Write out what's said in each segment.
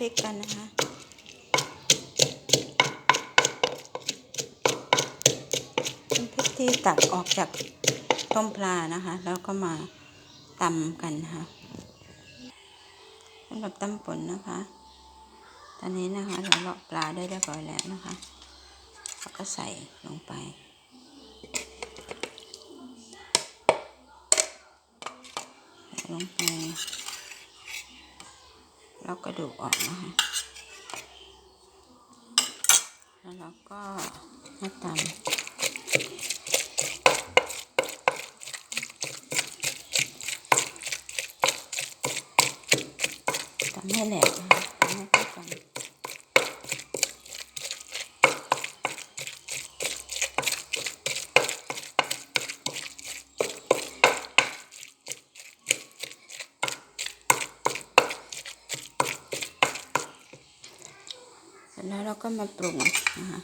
พริกกันนะคะน้ำพริกที่ตักออกจากต้มปลานะคะ แล้วก็มาตำกันนะคะสำหรับตำป่นนะคะ ตอนนี้นะคะเราเลาะปลาได้เรียบร้อยแล้วนะคะแล้วก็ใส่ลงไปใส่ลงไป เอากระดูกออกนะคะ แล้วเราก็มาตำตำให้แหลกนะคะตำให้เข้ากัน ร็จแล้วเราก็มาปรุงนะคะ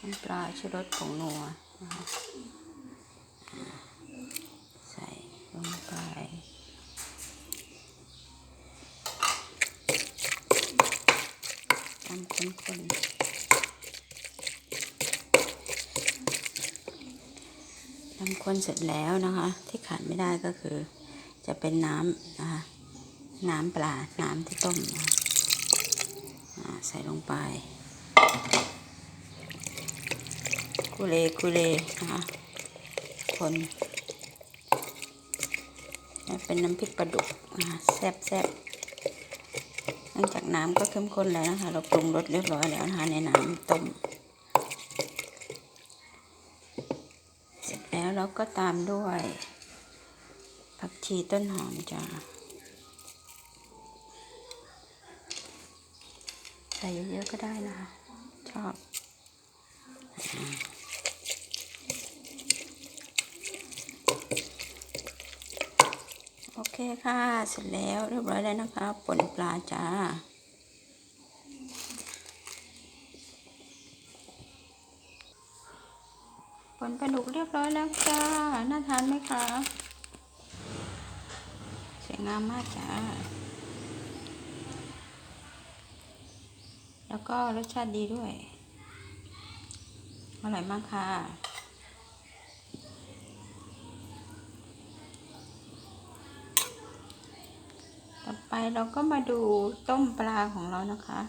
น้ำปลาชูรสผงนัวนะคะใส่ลงไปตำคนๆตำคนเสร็จแล้วนะคะ ที่ขาดไม่ได้ก็คือจะเป็นน้ำนะคะน้ำปลา น้ำที่ต้มนะคะ ใส่ลงไปกุเลกุเลนะคะคนเป็นน้ำพริกปลาดุกนะคะแซ่บแซ่บหลังจากน้ำก็เข้มข้นแล้วนะคะ เราปรุงรสเรียบร้อยแล้วนะคะในน้ำต้มเสร็จแล้วเราก็ตามด้วยผักชีต้นหอมจ้า ใส่เยอะๆก็ได้นะคะ ชอบ โอเคค่ะ เสร็จแล้วเรียบร้อยแล้วนะคะป่นปลาจ้าผลปลาดุกเรียบร้อยแล้วจ้า น่าทานไหมคะ สวยงามมากจ้า แล้วก็รสชาติดีด้วย อร่อยมากค่ะ ต่อไปเราก็มาดูต้มปลาของเรานะคะ